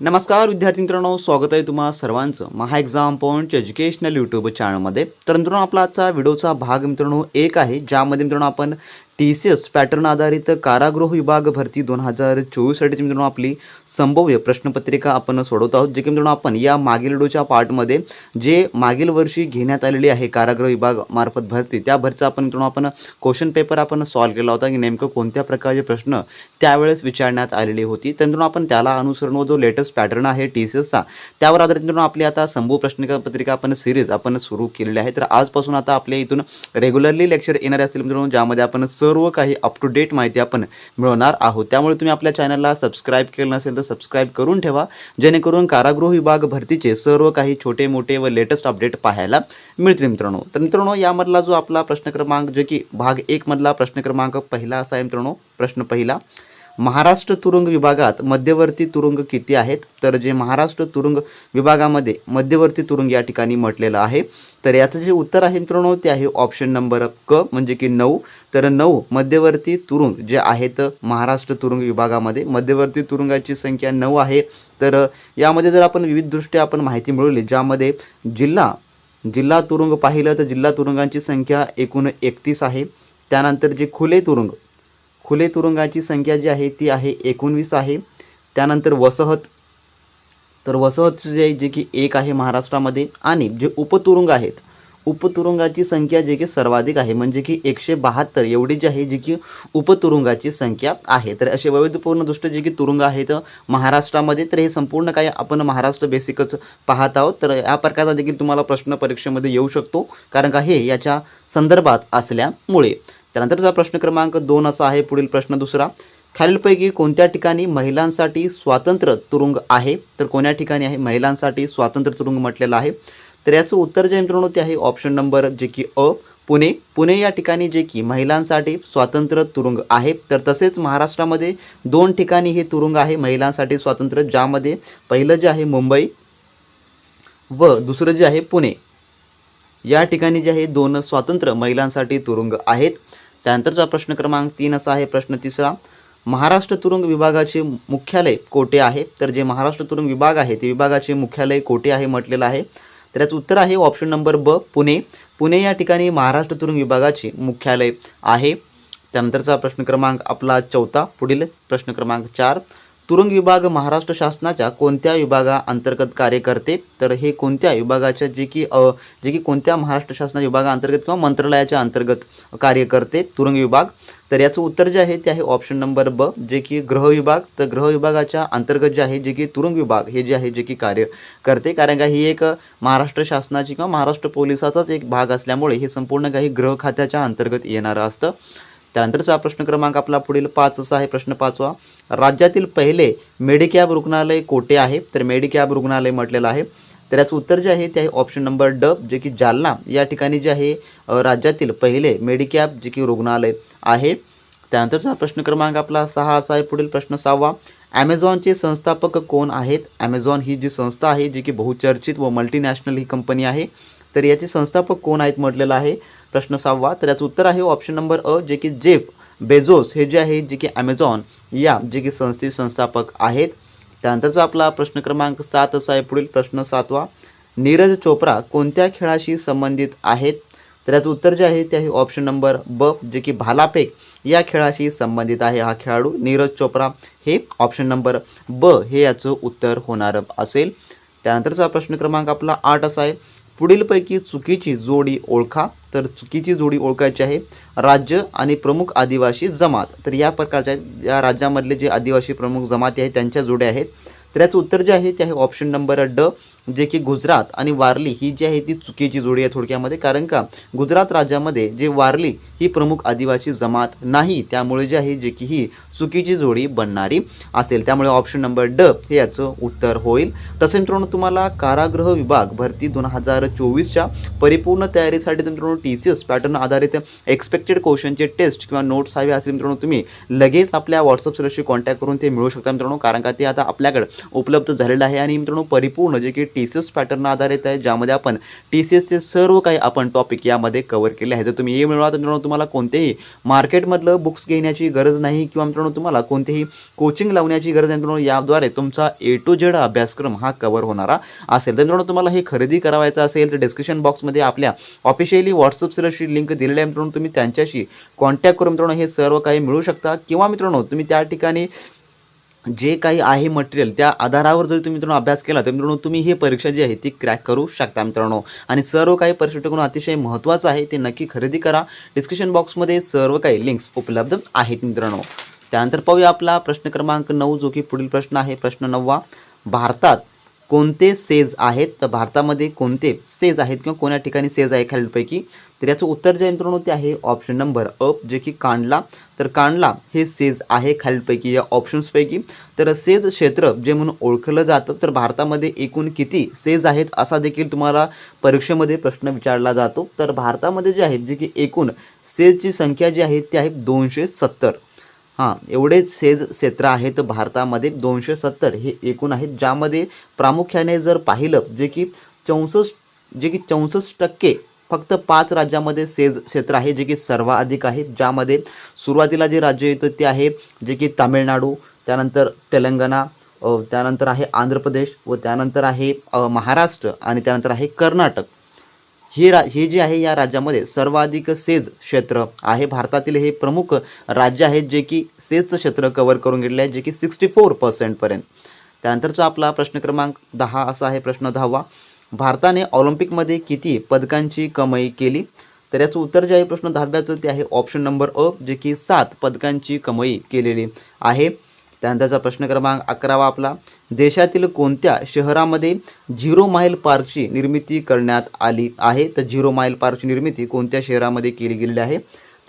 नमस्कार विद्यार्थी मित्रांनो स्वागत आहे तुम्हा सर्वांचं Maha exam point educational YouTube चॅनलमध्ये तर मित्रांनो आपला आजचा व्हिडिओचा भाग मित्रांनो एक आहे ज्यामध्ये मित्रांनो आपण टी सी एस पॅटर्न आधारित कारागृह विभाग भरती दोन हजार चोवीससाठी मित्रांनो आपली संभाव्य प्रश्नपत्रिका आपण सोडवत आहोत जे की मित्रांनो आपण या मागील डोच्या पार्टमध्ये जे मागील वर्षी घेण्यात आलेली आहे कारागृह विभाग मार्फत भरती त्या भरतीचा आपण मित्रांनो आपण क्वेश्चन पेपर आपण सॉल्व्ह केला होता की नेमकं कोणत्या प्रकारचे प्रश्न त्यावेळेस विचारण्यात आलेली होती. तर मित्रांनो आपण त्याला अनुसरून व जो लेटेस्ट पॅटर्न आहे टी सी एसचा त्यावर आधारित मित्रांनो आपली आता संभू प्रश्नपत्रिका आपण सिरीज आपण सुरू केलेली आहे. तर आजपासून आता आपल्या इथून रेग्युलरली लेक्चर येणारे असतील मित्रांनो ज्यामध्ये आपण सर्व काही अप टू डेट माहिती आपण मिळवणार आहोत. त्यामुळे तुम्ही आपल्या चॅनलला सबस्क्राईब केलं नसेल तर सबस्क्राईब करून ठेवा. जेणेकरून कारागृह विभाग भरतीचे सर्व काही छोटे मोठे व लेटेस्ट अपडेट पाहायला मिळतील मित्रांनो. तर मित्रांनो यामधला जो आपला प्रश्न क्रमांक जे की भाग एकमधला प्रश्न क्रमांक पहिला असा आहे मित्रांनो प्रश्न पहिला. महाराष्ट्र तुरुंग विभागात मध्यवर्ती तुरुंग किती आहेत? तर जे महाराष्ट्र तुरुंग विभागामध्ये मध्यवर्ती तुरुंग या ठिकाणी म्हटलेलं आहे. तर याचं जे उत्तर आहे मित्रांनो ते आहे ऑप्शन नंबर क म्हणजे की नऊ. तर नऊ मध्यवर्ती तुरुंग जे आहेत महाराष्ट्र तुरुंग विभागामध्ये मध्यवर्ती तुरुंगाची संख्या नऊ आहे. तर यामध्ये जर आपण विविधदृष्ट्या आपण माहिती मिळवली ज्यामध्ये जिल्हा जिल्हा तुरुंग पाहिलं तर जिल्हा तुरुंगांची संख्या एकूण एकतीस आहे. त्यानंतर जे खुले तुरुंग खुले तुरुंगाची संख्या जी आहे ती आहे एकोणवीस आहे. त्यानंतर वसहत. तर वसहत जे जे की एक आहे महाराष्ट्रामध्ये आणि जे उपतुरुंग आहेत उपतुरुंगाची संख्या जे की सर्वाधिक आहे म्हणजे की एकशे बहात्तर एवढी जी आहे जी की उपतुरुंगाची संख्या आहे. तर असे वैविध्यपूर्ण दृष्ट जे की तुरुंग आहेत महाराष्ट्रामध्ये तर हे संपूर्ण काही आपण महाराष्ट्र बेसिकच पाहत आहोत. तर या प्रकारचा देखील तुम्हाला प्रश्न परीक्षेमध्ये येऊ शकतो कारण का हे याच्या संदर्भात असल्यामुळे. त्यानंतरचा प्रश्न क्रमांक दोन असा आहे पुढील प्रश्न दुसरा. खालीलपैकी कोणत्या ठिकाणी महिलांसाठी स्वातंत्र्य तुरुंग आहे? तर कोण्या ठिकाणी आहे? महिलांसाठी स्वातंत्र्य तुरुंग म्हटलेलं आहे. तर याचं उत्तर जे मित्रांनो ते आहे ऑप्शन नंबर जे की अ पुणे. पुणे या ठिकाणी जे की महिलांसाठी स्वातंत्र्य तुरुंग आहे. तर तसेच महाराष्ट्रामध्ये दोन ठिकाणी हे तुरुंग आहे महिलांसाठी स्वातंत्र्य ज्यामध्ये पहिलं जे आहे मुंबई व दुसरं जे आहे पुणे. या ठिकाणी जे आहे दोन स्वातंत्र्य महिलांसाठी तुरुंग आहेत. त्यानंतरचा प्रश्न क्रमांक तीन असा आहे प्रश्न तिसरा. महाराष्ट्र तुरुंग विभागाचे मुख्यालय कोठे आहे? तर जे महाराष्ट्र तुरुंग विभाग आहे ते विभागाचे मुख्यालय कोठे आहे म्हटलेलं आहे. तर याचं उत्तर आहे ऑप्शन नंबर ब पुणे. पुणे या ठिकाणी महाराष्ट्र तुरुंग विभागाचे मुख्यालय आहे. त्यानंतरचा प्रश्न क्रमांक आपला चौथा पुढील प्रश्न क्रमांक चार. तुरुंग विभाग महाराष्ट्र शासनाच्या कोणत्या विभागाअंतर्गत कार्य करते? तर हे कोणत्या विभागाच्या जे की जे की कोणत्या महाराष्ट्र शासना विभागाअंतर्गत किंवा मंत्रालयाच्या अंतर्गत कार्य करते? तुरुंग विभाग. तर याचं उत्तर जे आहे ते आहे ऑप्शन नंबर ब जे की गृह विभाग. तर गृह विभागाच्या अंतर्गत जे आहे जे की तुरुंग विभाग हे जे आहे जे की कार्य करते. कारण का ही एक महाराष्ट्र शासनाची किंवा महाराष्ट्र पोलिसाचाच एक भाग असल्यामुळे हे संपूर्ण काही गृह खात्याच्या अंतर्गत येणारं असतं. त्यानंतरचा प्रश्न क्रमांक आपला पुढील पाच असा आहे. प्रश्न पाचवा राज्यातील पहिले मेडिकॅब रुग्णालय कोठे आहे? तर मेडिकॅब रुग्णालय म्हटलेलं आहे. तर याचं उत्तर जे आहे ते आहे ऑप्शन नंबर ड जे की जालना. या ठिकाणी जे आहे राज्यातील पहिले मेडिकॅब जे की रुग्णालय आहे. त्यानंतरचा प्रश्न क्रमांक आपला सहा असा आहे. पुढील प्रश्न सहावा ॲमेझॉनचे संस्थापक कोण आहेत? ॲमेझॉन ही जी संस्था आहे जी की बहुचर्चित व मल्टीनॅशनल ही कंपनी आहे. तर याचे संस्थापक कोण आहेत म्हटलेलं आहे? प्रश्न सहावा तर याचं उत्तर आहे ऑप्शन नंबर अ जे की जेफ बेझोस हे जे आहे जे की ॲमेझॉन या जे की संस्थेचे संस्थापक आहेत. त्यानंतरचा आपला प्रश्न क्रमांक सात असा आहे. पुढील प्रश्न सातवा नीरज चोप्रा कोणत्या खेळाशी संबंधित आहेत? तर याचं उत्तर जे आहे ते आहे ऑप्शन नंबर ब जे की भालाफेक या खेळाशी संबंधित आहे हा खेळाडू. नीरज चोप्रा हे ऑप्शन नंबर ब हे याचं उत्तर होणार असेल. त्यानंतरचा प्रश्न क्रमांक आपला आठ असा आहे. पुढीलपैकी चुकीची जोडी ओळखा. तर चुकीची जोडी ओळखायची आहे राज्य आणि प्रमुख आदिवासी जमात. तर या प्रकारच्या या राज्यामधले जे आदिवासी प्रमुख जमाती आहेत त्यांच्या जोड्या आहेत. तर याचं उत्तर जे आहे ते आहे ऑप्शन नंबर ड. जे की गुजरात आणि वारली ही जी आहे ती चुकीची जोडी आहे थोडक्यामध्ये. कारण का गुजरात राज्यामध्ये जे वारली ही प्रमुख आदिवासी जमात नाही त्यामुळे जे आहे जे की ही चुकीची जोडी बनणारी असेल. त्यामुळे ऑप्शन नंबर ड हे याचं उत्तर होईल. तसे मित्रांनो तुम्हाला कारागृह विभाग भरती दोन हजार चोवीसच्या परिपूर्ण तयारीसाठी मित्रांनो टी सी एस पॅटर्न आधारित एक्सपेक्टेड क्वेश्चनचे टेस्ट किंवा नोट्स हवे असेल मित्रांनो तुम्ही लगेच आपल्या व्हॉट्सअप सेलशी कॉन्टॅक्ट करून ते मिळू शकता मित्रांनो. कारण का ते आता आपल्याकडे उपलब्ध झालेलं आहे. आणि मित्रांनो परिपूर्ण जे की टी सी एस पॅटर्न आधारित आहे ज्यामध्ये आपण टी सी एसचे सर्व काही आपण टॉपिक यामध्ये कवर केले आहे जर तुम्ही हे मिळवा तर मित्रांनो तुम्हाला कोणतेही मार्केटमधलं बुक्स घेण्याची गरज नाही किंवा मित्रांनो तुम्हाला कोणतेही कोचिंग लावण्याची गरज नाही मित्रांनो याद्वारे तुमचा ए टू जेड अभ्यासक्रम हा कवर होणारा असेल. तर मित्रांनो तुम्हाला हे खरेदी करावायचं असेल तर डिस्क्रिप्शन बॉक्समध्ये आपल्या ऑफिशियली व्हॉट्सअप सिलरशी लिंक दिलेली आहे मित्रांनो. तुम्ही त्यांच्याशी कॉन्टॅक्ट करून मित्रांनो हे सर्व काही मिळू शकता. किंवा मित्रांनो तुम्ही त्या ठिकाणी जे काही आहे मटेरियल त्या आधारावर जर तुम्ही मित्रांनो अभ्यास केला तर मित्रांनो तुम्ही ही परीक्षा जी आहे ती क्रॅक करू शकता मित्रांनो. आणि सर्व काही परीक्षेकडून अतिशय महत्त्वाचं आहे ते नक्की खरेदी करा. डिस्क्रिप्शन बॉक्समध्ये सर्व काही लिंक्स उपलब्ध आहेत मित्रांनो. त्यानंतर पाहूया आपला प्रश्न क्रमांक नऊ जो की पुढील प्रश्न आहे. प्रश्न नववा भारतात कोणते सेज आहेत? तर भारतामध्ये कोणते सेज आहेत किंवा कोण्या ठिकाणी सेज आहे खालीलपैकी तर याचं उत्तर जे आहे मित्रांनो ते आहे ऑप्शन नंबर अप जे की कांडला. तर कांडला हे सेज आहे खालीलपैकी या ऑप्शन्सपैकी तर सेज क्षेत्र जे म्हणून ओळखलं जातं तर भारतामध्ये एकूण किती सेज आहेत असा देखील तुम्हाला परीक्षेमध्ये प्रश्न विचारला जातो. तर भारतामध्ये जे आहेत जे की एकूण सेजची संख्या जी आहे ती आहे दोनशे सत्तर. हां एवढे सेज क्षेत्र आहेत भारतामध्ये दोनशे सत्तर हे एकूण आहेत ज्यामध्ये प्रामुख्याने जर पाहिलं जे की चौसष्ट जे की चौसष्ट टक्के फक्त पाच राज्यामध्ये सेज क्षेत्र आहे जे की सर्वाधिक आहे ज्यामध्ये सुरुवातीला जे राज्य येतं ते आहे जे की तामिळनाडू त्यानंतर तेलंगणा त्यानंतर आहे आंध्र प्रदेश व त्यानंतर आहे महाराष्ट्र आणि त्यानंतर आहे कर्नाटक. हे रा हे जे आहे या राज्यामध्ये सर्वाधिक सेज क्षेत्र आहे. भारतातील हे प्रमुख राज्य आहेत जे की सेजचं क्षेत्र कव्हर करून गेलेले आहे जे की सिक्स्टी फोर पर्सेंटपर्यंत त्यानंतरचा आपला प्रश्न क्रमांक दहा असा आहे प्रश्न दहावा. भारताने ऑलिम्पिकमध्ये किती पदकांची कमाई केली? तर याचं उत्तर जे आहे प्रश्न दहाव्याचं ते आहे. ऑप्शन नंबर अ जे की सात पदकांची कमाई केलेली आहे. त्यानंतरचा प्रश्न क्रमांक अकरावा आपला. देशातील कोणत्या शहरामध्ये झिरो माईल पार्कची निर्मिती करण्यात आली आहे? तर झिरो माईल पार्कची निर्मिती कोणत्या शहरामध्ये केली गेलेली आहे?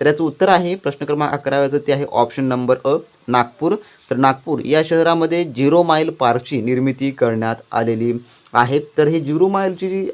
तर याचं उत्तर आहे प्रश्न क्रमांक अकराव्याचं ते आहे ऑप्शन नंबर अ नागपूर. तर नागपूर या शहरामध्ये झिरो माईल पार्कची निर्मिती करण्यात आलेली आहे. तर हे झिरो माईलची जी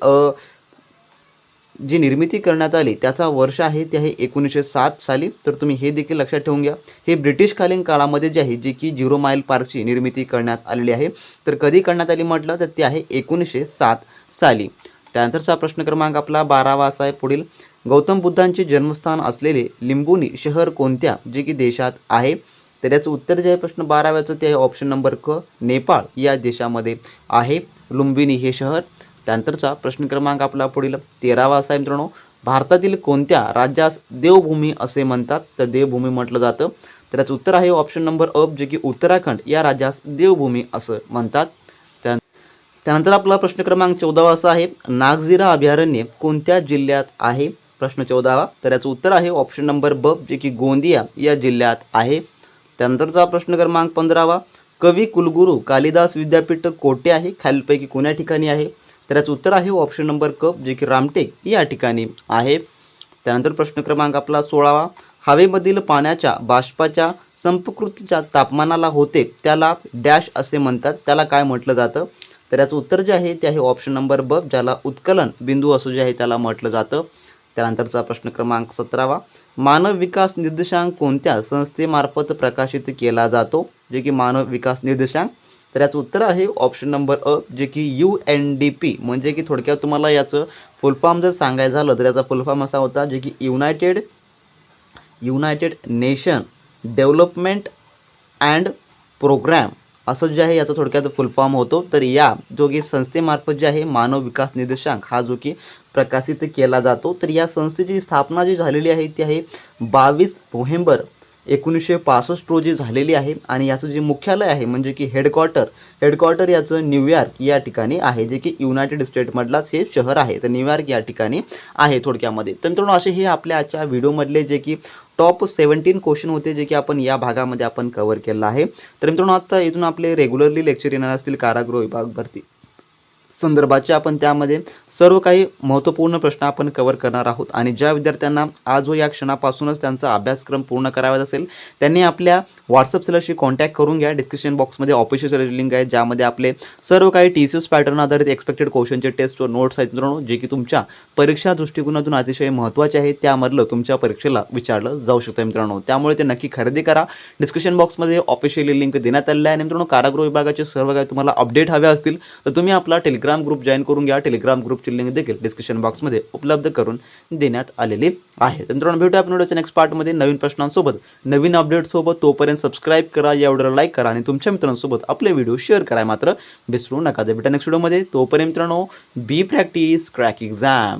जी निर्मिती करण्यात आली त्याचा वर्ष आहे ते आहे एकोणीसशे सात साली. तर तुम्ही हे देखील लक्षात ठेवून घ्या. हे ब्रिटिशकालीन काळामध्ये जे आहे जे की झिरो माईल पार्कची निर्मिती करण्यात आलेली आहे. तर कधी करण्यात आली म्हटलं? तर ते आहे एकोणीसशे सात साली. त्यानंतरचा प्रश्न क्रमांक आपला बारावा असा आहे पुढील. गौतम बुद्धांचे जन्मस्थान असलेले लिंबुनी शहर कोणत्या? जे की देशात आहे. तर याचं उत्तर जे आहे प्रश्न बाराव्याचं ते आहे. ऑप्शन नंबर क नेपाळ या देशामध्ये आहे. लुंबिनी हे शहर. त्यानंतरचा प्रश्न क्रमांक आपला पुढील. तेरावा असा आहे मित्रांनो भारतातील कोणत्या राज्यास देवभूमी असे म्हणतात? तर देवभूमी म्हटलं जातं. तर याचं उत्तर आहे ऑप्शन नंबर अप जे की उत्तराखंड या राज्यास देवभूमी असं म्हणतात. त्या त्यानंतर आपला प्रश्न क्रमांक चौदावा असा आहे नागझिरा अभयारण्य कोणत्या जिल्ह्यात आहे? प्रश्न चौदावा तर याचं उत्तर आहे ऑप्शन नंबर ब जे की गोंदिया या जिल्ह्यात आहे. त्यानंतरचा प्रश्न क्रमांक पंधरावा कवी कुलगुरू कालिदास विद्यापीठ कोठे आहे? खालीलपैकी कोण्या ठिकाणी आहे? तर याचं उत्तर आहे ऑप्शन नंबर क जे की रामटेक या ठिकाणी आहे. त्यानंतर प्रश्न क्रमांक आपला सोळावा. हवेमधील पाण्याच्या बाष्पाच्या संपकृतीच्या तापमानाला होते त्याला डॅश असे म्हणतात. त्याला काय म्हटलं जातं? तर याचं उत्तर जे आहे ते आहे ऑप्शन नंबर ब ज्याला उत्कलन बिंदू असं जे आहे त्याला म्हटलं जातं. त्यानंतरचा प्रश्न क्रमांक सतरावा. मानव विकास निर्देशांक कोणत्या संस्थेमार्फत प्रकाशित केला जातो? जे की मानव विकास निर्देशांक. तर याचं उत्तर आहे ऑप्शन नंबर अ जे की यू एन डी पी म्हणजे की थोडक्यात तुम्हाला याचं फुलफॉर्म जर सांगायचं झालं तर याचा फुलफॉर्म असा होता जे की united united nation development and programme असं जे आहे याचा थोडक्यात फुलफॉर्म होतो. तर या जो की संस्थेमार्फत जे आहे मानव विकास निर्देशांक हा जो की प्रकाशित केला जातो. तर या संस्थेची स्थापना जी झालेली आहे ती आहे बावीस नोव्हेंबर एकोणीसशे पासष्ट रोजी झालेली आहे आणि याचं जे मुख्यालय आहे म्हणजे की हेडक्वार्टर हेडक्वार्टर याचं न्यूयॉर्क या ठिकाणी आहे जे की युनायटेड स्टेटमधलाच हे शहर आहे. तर न्यूयॉर्क या ठिकाणी आहे थोडक्यामध्ये. तर मित्रांनो असे हे आपल्या आजच्या व्हिडिओमधले जे की टॉप सेवन्टीन क्वेश्चन होते जे की आपण या भागामध्ये आपण कव्हर केलं आहे. तर मित्रांनो आता इथून आपले रेग्युलरली लेक्चर येणार असतील कारागृह विभाग भरती संदर्भाचे आपण त्यामध्ये सर्व काही महत्त्वपूर्ण प्रश्न आपण कव्हर करणार आहोत. आणि ज्या विद्यार्थ्यांना आज व या क्षणापासूनच त्यांचा अभ्यासक्रम पूर्ण करावा असेल त्यांनी आपल्या व्हॉट्सअप सेलरशी कॉन्टॅक्ट करून घ्या. डिस्क्रिप्शन बॉक्समध्ये ऑफिशियल लिंक आहे ज्यामध्ये आपले सर्व काही टी सी एस पॅटर्न आधारित एक्सपेक्टेड क्वेश्चनचे टेस्ट व नोट्स आहेत मित्रांनो जे की तुमच्या परीक्षा दृष्टिकोनातून अतिशय महत्त्वाचे आहे. त्यामधलं तुमच्या परीक्षेला विचारलं जाऊ शकतं मित्रांनो. त्यामुळे ते नक्की खरेदी करा. डिस्क्रिप्शन बॉक्समध्ये ऑफिशियली लिंक देण्यात आलेलं आहे आणि मित्रांनो. कारागृह विभागाचे सर्व काही तुम्हाला अपडेट हवे असतील तर तुम्ही आपला टेलिग्राम टेलिग्राम ग्रुप जॉईन करून घ्या. टेलिग्राम ग्रुपची लिंक देखील डिस्क्रिप्शन बॉक्समध्ये उपलब्ध करून देण्यात आलेली आहे. तर मित्रांनो भेटूया आपण व्हिडिओच्या नेक्स्ट पार्टमध्ये नवीन प्रश्नांसोबत. नवीन अपडेटसोबत तोपर्यंत सबस्क्राईब करा या व्हिडिओला लाईक करा आणि तुमच्या मित्रांसोबत आपले व्हिडिओ शेअर करा. मात्र विसरू नका. तर भेटा नेक्स्ट व्हिडिओमध्ये तोपर्यंत मित्रांनो बी प्रॅक्टिस क्रॅक एक्झाम